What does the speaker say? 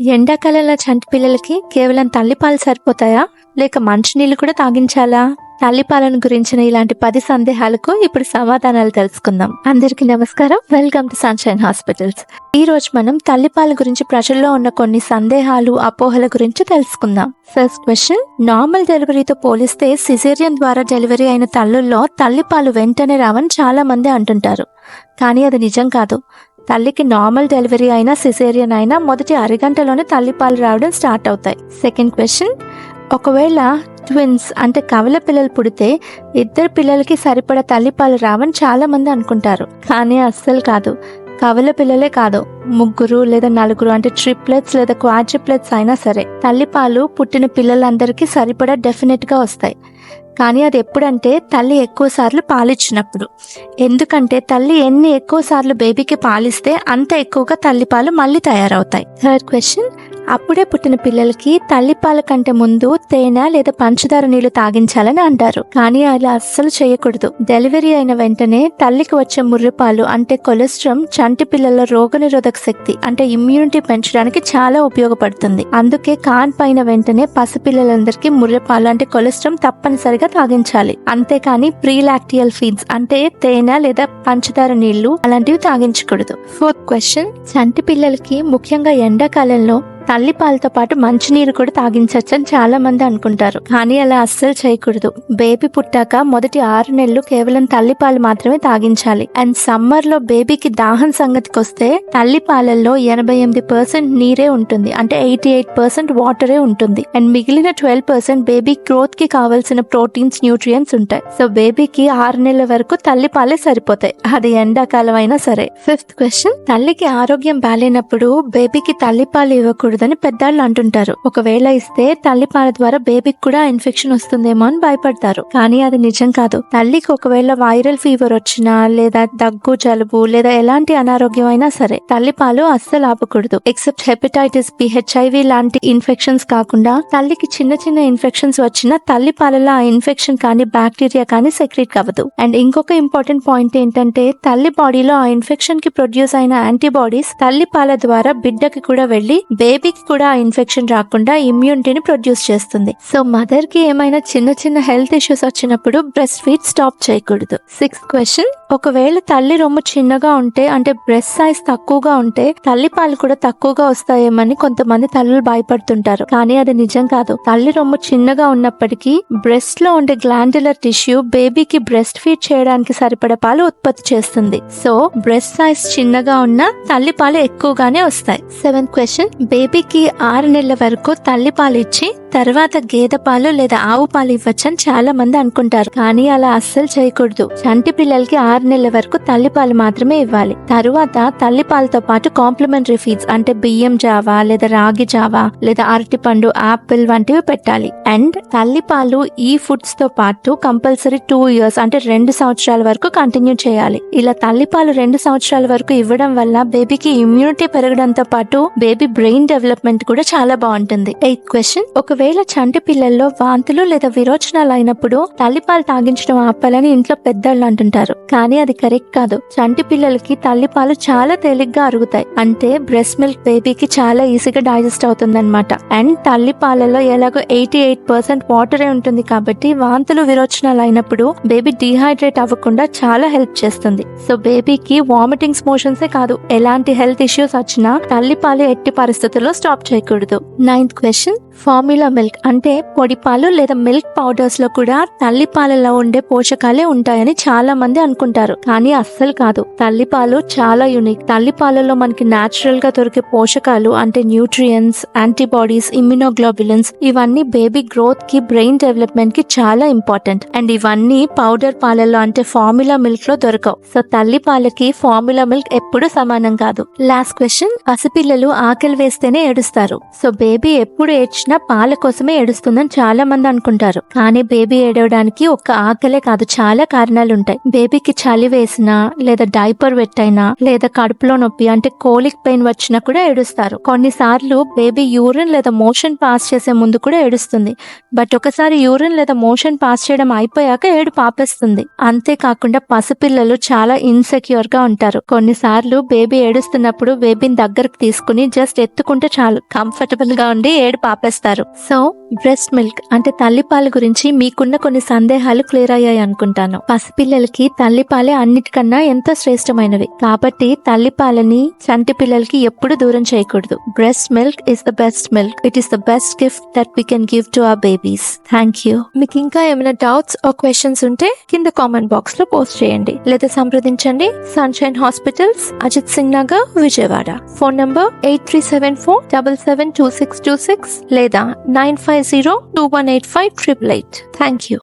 ఎండాకాలంలో చంటి పిల్లలకి కేవలం తల్లిపాలు సరిపోతాయా? లేక మంచినీళ్ళు కూడా తాగించాలా? తల్లిపాలను గురించిన ఇలాంటి పది సందేహాలకు ఇప్పుడు సమాధానాలు తెలుసుకుందాం. అందరికీ నమస్కారం. వెల్కమ్ టు సన్షైన్ హాస్పిటల్స్ ఈ రోజు మనం తల్లిపాల గురించి ప్రజల్లో ఉన్న కొన్ని సందేహాలు అపోహల గురించి తెలుసుకుందాం. ఫస్ట్ క్వశ్చన్ నార్మల్ డెలివరీతో పోలిస్తే సిజేరియన్ ద్వారా డెలివరీ అయిన తల్లుల్లో తల్లిపాలు వెంటనే రావని చాలా మంది అంటుంటారు. కానీ అది నిజం కాదు. తల్లికి నార్మల్ డెలివరీ అయినా సిసేరియన్ అయినా మొదటి అరగంటలోనే తల్లిపాలు రావడం స్టార్ట్ అవుతాయి. సెకండ్ క్వశ్చన్ ఒకవేళ ట్విన్స్ అంటే కవల పిల్లలు పుడితే ఇద్దరు పిల్లలకి సరిపడా తల్లిపాలు రావని చాలా మంది అనుకుంటారు. కానీ అస్సలు కాదు. కవల పిల్లలే కాదు. ముగ్గురు లేదా నలుగురు అంటే ట్రిప్లెట్స్ లేదా క్వాడ్రిప్లెట్స్ అయినా సరే తల్లిపాలు పుట్టిన పిల్లలందరికీ సరిపడా డెఫినెట్గా వస్తాయి. కానీ అది ఎప్పుడంటే తల్లి ఎక్కువసార్లు పాలిచ్చినప్పుడు. ఎందుకంటే తల్లి ఎన్ని ఎక్కువ సార్లు బేబీకి పాలిస్తే అంత ఎక్కువగా తల్లిపాలు మళ్ళీ తయారవుతాయి. థర్డ్ క్వశ్చన్ అప్పుడే పుట్టిన పిల్లలకి తల్లిపాల కంటే ముందు తేనె లేదా పంచదార నీళ్ళు తాగించాలని అంటారు. కానీ అలా అస్సలు చేయకూడదు. డెలివరీ అయిన వెంటనే తల్లికి వచ్చే ముర్రిపాలు అంటే కొలెస్ట్రామ్ చంటి పిల్లల రోగనిరోధక శక్తి అంటే ఇమ్యూనిటీ పెంచడానికి చాలా ఉపయోగపడుతుంది. అందుకే కాన్ పైన వెంటనే పసిపిల్లలందరికీ ముర్రిపాలు అంటే కొలెస్ట్రాల్ తప్పనిసరిగా తాగించాలి. అంతేకాని ప్రీలాక్టియల్ ఫీడ్స్ అంటే తేనె లేదా పంచదార నీళ్ళు అలాంటివి తాగించకూడదు. Fourth question. చంటి పిల్లలకి ముఖ్యంగా ఎండాకాలంలో తల్లిపాలతో పాటు మంచినీరు కూడా తాగించవచ్చని చాలా మంది అనుకుంటారు. కానీ అలా అస్సలు చేయకూడదు. బేబీ పుట్టాక మొదటి ఆరు నెలలు కేవలం తల్లిపాలు మాత్రమే తాగించాలి. అండ్ సమ్మర్లో బేబీకి దాహం సంగతికి వస్తే తల్లిపాలల్లో ఎనభై ఎనిమిది పర్సెంట్ నీరే ఉంటుంది. అంటే ఎయిటీ ఎయిట్ పర్సెంట్ వాటరే ఉంటుంది. అండ్ మిగిలిన ట్వెల్వ్ పర్సెంట్ బేబీ గ్రోత్కి కావాల్సిన ప్రోటీన్స్ న్యూట్రియంట్స్ ఉంటాయి. సో బేబీకి ఆరు నెలల వరకు తల్లిపాలే సరిపోతాయి. అది ఎండాకాలం అయినా సరే. Fifth question. తల్లికి ఆరోగ్యం బాలేనప్పుడు బేబీకి తల్లిపాలు ఇవ్వకూడదు. ఇవ్వకూడదని పెద్దాళ్ళు అంటుంటారు. ఒకవేళ ఇస్తే తల్లిపాల ద్వారా బేబీకి కూడా ఇన్ఫెక్షన్ వస్తుందేమో అని భయపడతారు. కానీ అది నిజం కాదు. తల్లికి ఒకవేళ వైరల్ ఫీవర్ వచ్చినా లేదా దగ్గు జలుబు లేదా ఎలాంటి అనారోగ్యం అయినా సరే తల్లిపాలు అస్సలు ఆపకూడదు. ఎక్సెప్ట్ హెపటైటిస్ బి హెచ్ఐవి లాంటి ఇన్ఫెక్షన్స్ కాకుండా తల్లికి చిన్న చిన్న ఇన్ఫెక్షన్స్ వచ్చినా తల్లిపాలలో ఆ ఇన్ఫెక్షన్ కానీ బ్యాక్టీరియా కానీ సెక్రెట్ అవ్వదు అండ్ ఇంకొక ఇంపార్టెంట్ పాయింట్ ఏంటంటే తల్లి బాడీలో ఆ ఇన్ఫెక్షన్కి ప్రొడ్యూస్ అయిన యాంటీబాడీస్ తల్లిపాల ద్వారా బిడ్డకి కూడా వెళ్ళి బేబీకి కూడా ఆ ఇన్ఫెక్షన్ రాకుండా ఇమ్యూనిటీని ప్రొడ్యూస్ చేస్తుంది. సో మదర్కి ఏమైనా చిన్న చిన్న హెల్త్ ఇష్యూస్ వచ్చినప్పుడు బ్రెస్ట్ ఫీడ్ స్టాప్ చేయకూడదు. సిక్స్త్ క్వశ్చన్ ఒకవేళ తల్లి రొమ్ము చిన్నగా ఉంటే అంటే బ్రెస్ట్ సైజ్ తక్కువగా ఉంటే తల్లి పాలు కూడా తక్కువగా వస్తాయేమని కొంతమంది తల్లులు భయపడుతుంటారు. కానీ అది నిజం కాదు. తల్లి రొమ్ము చిన్నగా ఉన్నప్పటికీ బ్రెస్ట్లో ఉండే గ్లాండులర్ టిష్యూ బేబీకి బ్రెస్ట్ ఫీడ్ చేయడానికి సరిపడే పాలు ఉత్పత్తి చేస్తుంది. సో బ్రెస్ట్ సైజ్ చిన్నగా ఉన్న తల్లి పాలు ఎక్కువగానే వస్తాయి. సెవెంత్ క్వశ్చన్ బేబీ బేబీకి ఆరు నెలల వరకు తల్లిపాలు ఇచ్చి తర్వాత గేదె పాలు లేదా ఆవు పాలు ఇవ్వచ్చని చాలా మంది అనుకుంటారు. కానీ అలా అస్సలు చేయకూడదు. చంటి పిల్లలకి ఆరు నెలల వరకు తల్లిపాలు మాత్రమే ఇవ్వాలి. తరువాత తల్లిపాలతో పాటు కాంప్లిమెంటరీ ఫీడ్స్ అంటే బియ్యం జావా లేదా రాగి జావా లేదా అరటిపండు ఆపిల్ వంటివి పెట్టాలి. అండ్ తల్లిపాలు ఈ ఫుడ్స్తో పాటు కంపల్సరీ టూ ఇయర్స్ అంటే రెండు సంవత్సరాల వరకు కంటిన్యూ చేయాలి. ఇలా తల్లిపాలు రెండు సంవత్సరాల వరకు ఇవ్వడం వల్ల బేబీకి ఇమ్యూనిటీ పెరగడంతో పాటు బేబీ బ్రెయిన్ డెవలప్మెంట్ కూడా చాలా బాగుంటుంది. ఎయిత్ క్వశ్చన్ ఒకవేళ చంటి పిల్లల్లో వాంతులు లేదా విరోచనాలు అయినప్పుడు తల్లిపాలు తాగించడం ఆపాలని ఇంట్లో పెద్దళ్ళు అంటుంటారు. కానీ అది కరెక్ట్ కాదు. చంటి పిల్లలకి తల్లిపాలు చాలా తేలిగ్గా అరుగుతాయి. అంటే బ్రెస్ట్ మిల్క్ బేబీకి చాలా ఈజీగా డైజెస్ట్ అవుతుంది అనమాట అండ్ తల్లిపాలలో ఎలాగో ఎయిటీ ఎయిట్ పర్సెంట్ వాటరే ఉంటుంది కాబట్టి వాంతులు విరోచనాలు అయినప్పుడు బేబీ డిహైడ్రేట్ అవ్వకుండా చాలా హెల్ప్ చేస్తుంది. సో బేబీకి వామిటింగ్స్ మోషన్సే కాదు. ఎలాంటి హెల్త్ ఇష్యూస్ వచ్చినా తల్లిపాలు ఎట్టి పరిస్థితుల్లో స్టాప్ చేయకూడదు. నైన్త్ క్వశ్చన్ ఫార్ములా మిల్క్ అంటే పొడి పాలు లేదా మిల్క్ పౌడర్స్లో కూడా తల్లి పాలలో ఉండే పోషకాలే ఉంటాయని చాలా మంది అనుకుంటారు కానీ అస్సలు కాదు. తల్లి పాలు చాలా యూనిక్ తల్లి పాలలో మనకి న్యాచురల్గా దొరికే పోషకాలు అంటే న్యూట్రియన్స్ యాంటీబాడీస్ ఇమ్యునోగ్లోబులన్స్ ఇవన్నీ బేబీ గ్రోత్కి బ్రెయిన్ డెవలప్మెంట్కి చాలా ఇంపార్టెంట్ అండ్ ఇవన్నీ పౌడర్ పాలలో అంటే ఫార్ములా మిల్క్లో దొరకవు. సో తల్లి పాలకి ఫార్ములా మిల్క్ ఎప్పుడు సమానం కాదు. లాస్ట్ క్వశ్చన్ పసిపిల్లలు ఆకలి వేస్తేనే ఏడుస్తారు. సో బేబీ ఎప్పుడు ఏడ్చినా పాల కోసమే ఏడుస్తుందని చాలా మంది అనుకుంటారు. కానీ బేబీ ఏడవడానికి ఒక్క ఆకలే కాదు చాలా కారణాలు ఉంటాయి బేబీకి చలి వేసినా లేదా డైపర్ పెట్టైనా లేదా కడుపులో నొప్పి అంటే కోలిక్ పెయిన్ వచ్చినా కూడా ఏడుస్తారు. కొన్నిసార్లు బేబీ యూరిన్ లేదా మోషన్ పాస్ చేసే ముందు కూడా ఏడుస్తుంది. బట్ ఒకసారి యూరిన్ లేదా మోషన్ పాస్ చేయడం అయిపోయాక ఏడు పాపేస్తుంది. అంతేకాకుండా పసిపిల్లలు చాలా ఇన్సెక్యూర్గా ఉంటారు. కొన్నిసార్లు బేబీ ఏడుస్తున్నప్పుడు బేబీని దగ్గరకు తీసుకుని జస్ట్ ఎత్తుకుంటే చాలు. కంఫర్టబుల్గా ఉండి ఏడు చేస్తారు. సో బ్రెస్ట్ మిల్క్ అంటే తల్లిపాల గురించి మీకున్న కొన్ని సందేహాలు క్లియర్ అయ్యాయి అనుకుంటాను. పసిపిల్లలకి తల్లిపాలే అన్నిటికన్నా ఎంతో శ్రేష్టమైనవి. కాబట్టి తల్లిపాలని చంటి పిల్లలకి ఎప్పుడు దూరం చేయకూడదు. Breast milk is the best milk it is the best gift that we can give to our babies thank you మీకు ఇంకా ఏమైనా డౌట్స్ ఆర్ క్వశ్చన్స్ ఉంటే కింద కామెంట్ బాక్స్లో పోస్ట్ చేయండి. లేదా సంప్రదించండి. Sunshine hospitals Ajit Singh Nagar Vijayawada phone number eight three seven four double seven two six two six లేదా Veda 950 2185 Thank you.